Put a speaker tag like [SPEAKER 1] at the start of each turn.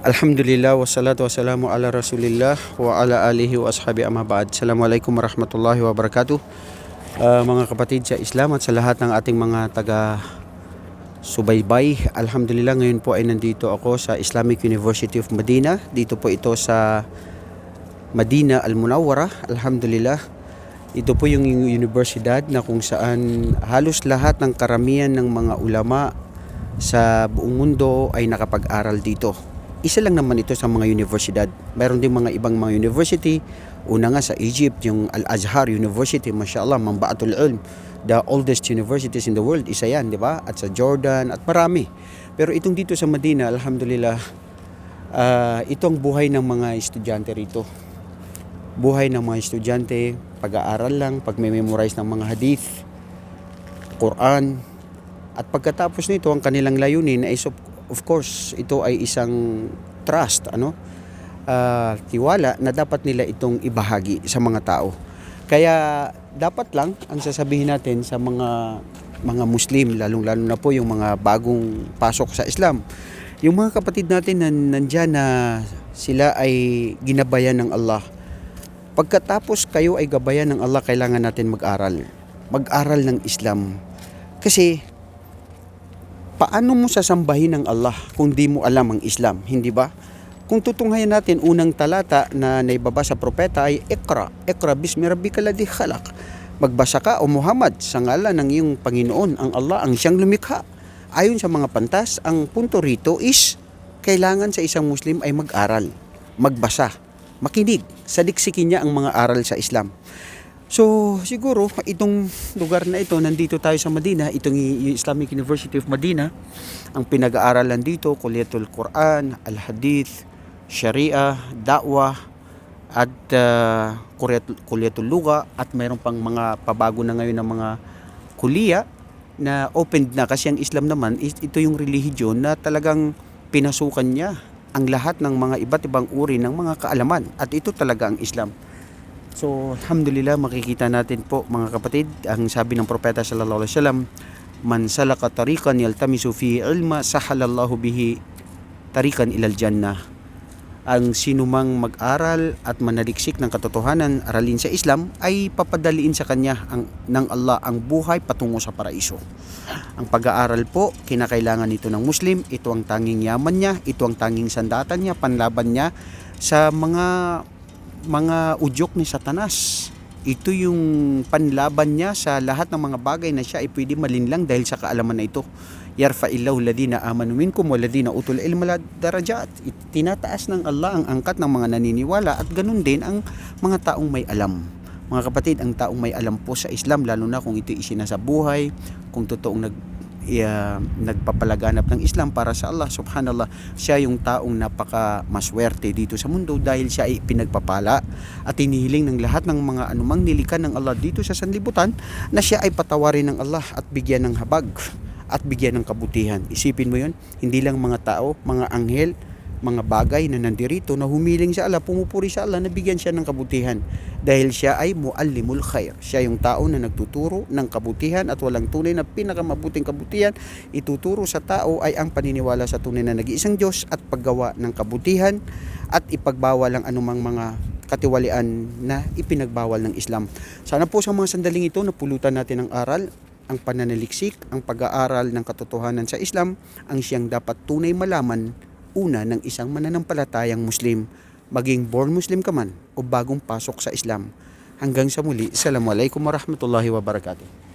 [SPEAKER 1] Alhamdulillah wassalatu wassalamu ala rasulillah wa ala alihi wa ashabi amma ba'd. Assalamualaikum warahmatullahi wabarakatuh. Ah, mga kapatid sa Islam at sa lahat ng ating mga taga subaybay. Alhamdulillah ngayon po ay nandito ako sa Islamic University of Medina. Dito po ito sa Madina Al-Munawwara. Alhamdulillah. Ito po yung universidad na kung saan halos lahat ng karamihan ng mga ulama sa buong mundo ay nakapag-aral dito. Isa lang naman ito sa mga universidad. Mayroon din mga ibang mga university. Una nga sa Egypt, yung Al-Azhar University, mashallah, Mambaatul Ilm. The oldest universities in the world, isa yan, di ba? At sa Jordan, at marami. Pero itong dito sa Medina, alhamdulillah, ah, ito ang buhay ng mga estudyante rito. Buhay ng mga estudyante, pag-aaral lang, pag-memorize ng mga hadith, Quran, at pagkatapos nito, ang kanilang layunin ay of, course, ito ay isang trust, ano? Ah, tiwala na dapat nila itong ibahagi sa mga tao. Kaya dapat lang ang sasabihin natin sa mga mga Muslim, lalong-lalo na po yung mga bagong pasok sa Islam. Yung mga kapatid natin na nandyan na sila ay ginabayan ng Allah. Pagkatapos kayo ay gabayan ng Allah, kailangan natin mag-aral. Mag-aral ng Islam. Kasi paano mo sasambahin ng Allah kung di mo alam ang Islam, hindi ba? Kung tutunghayan natin unang talata na naibaba sa propeta ay Iqra, Iqra bismi rabbikal ladzi khalaq. Magbasa ka o Muhammad sa ngalan ng iyong Panginoon, ang Allah ang siyang lumikha. Ayon sa mga pantas, ang punto rito is kailangan sa isang Muslim ay mag-aral, magbasa, makinig, saliksikin niya ang mga aral sa Islam. So, siguro, itong lugar na ito, nandito tayo sa Madina, itong Islamic University of Madina, ang pinag-aaralan dito, Kulyatul Quran, Al-Hadith, Sharia, Da'wah, at uh, Kulyatul, Kulyatul Luga, at mayroon pang mga pabago na ngayon ng mga kuliya na opened na kasi ang Islam naman, ito yung relihiyon na talagang pinasukan niya ang lahat ng mga iba't ibang uri ng mga kaalaman. At ito talaga ang Islam. So, alhamdulillah, makikita natin po mga kapatid, ang sabi ng propeta sallallahu alaihi wasallam, man salaka tariqan yaltamisu fi ilma sahalallahu bihi tariqan ilal jannah. Ang sinumang mag-aral at manaliksik ng katotohanan, aralin sa Islam, ay papadaliin sa kanya ang, ng Allah ang buhay patungo sa paraiso. Ang pag-aaral po, kinakailangan ito ng Muslim, ito ang tanging yaman niya, ito ang tanging sandatan niya, panlaban niya sa mga mga udyok ni Satanas. Ito yung panlaban niya sa lahat ng mga bagay na siya ay pwede malinlang dahil sa kaalaman na ito. Yarfa illahu ladina amanu minkum waladina utul ilma darajat. Tinataas ng Allah ang angkat ng mga naniniwala at ganun din ang mga taong may alam. Mga kapatid, ang taong may alam po sa Islam, lalo na kung ito isinasabuhay, kung totoong nag, iya- nagpapalaganap ng Islam para sa Allah, subhanallah, siya yung taong napaka maswerte dito sa mundo dahil siya ay pinagpapala at inihiling ng lahat ng mga anumang nilikan ng Allah dito sa sanlibutan na siya ay patawarin ng Allah at bigyan ng habag at bigyan ng kabutihan. Isipin mo yun, hindi lang mga tao, mga anghel, mga bagay na nandirito na humiling sa Allah, pumupuri sa Allah na bigyan siya ng kabutihan dahil siya ay muallimul khair. Siya yung tao na nagtuturo ng kabutihan at walang tunay na pinakamabuting kabutihan ituturo sa tao ay ang paniniwala sa tunay na nag-iisang Diyos at paggawa ng kabutihan at ipagbawal ang anumang mga katiwalian na ipinagbawal ng Islam. Sana po sa mga sandaling ito napulutan natin ang aral ang pananaliksik, ang pag-aaral ng katotohanan sa Islam ang siyang dapat tunay malaman una ng isang mananampalatayang Muslim, maging born Muslim ka man o bagong pasok sa Islam. Hanggang sa muli, Assalamualaikum warahmatullahi wabarakatuh.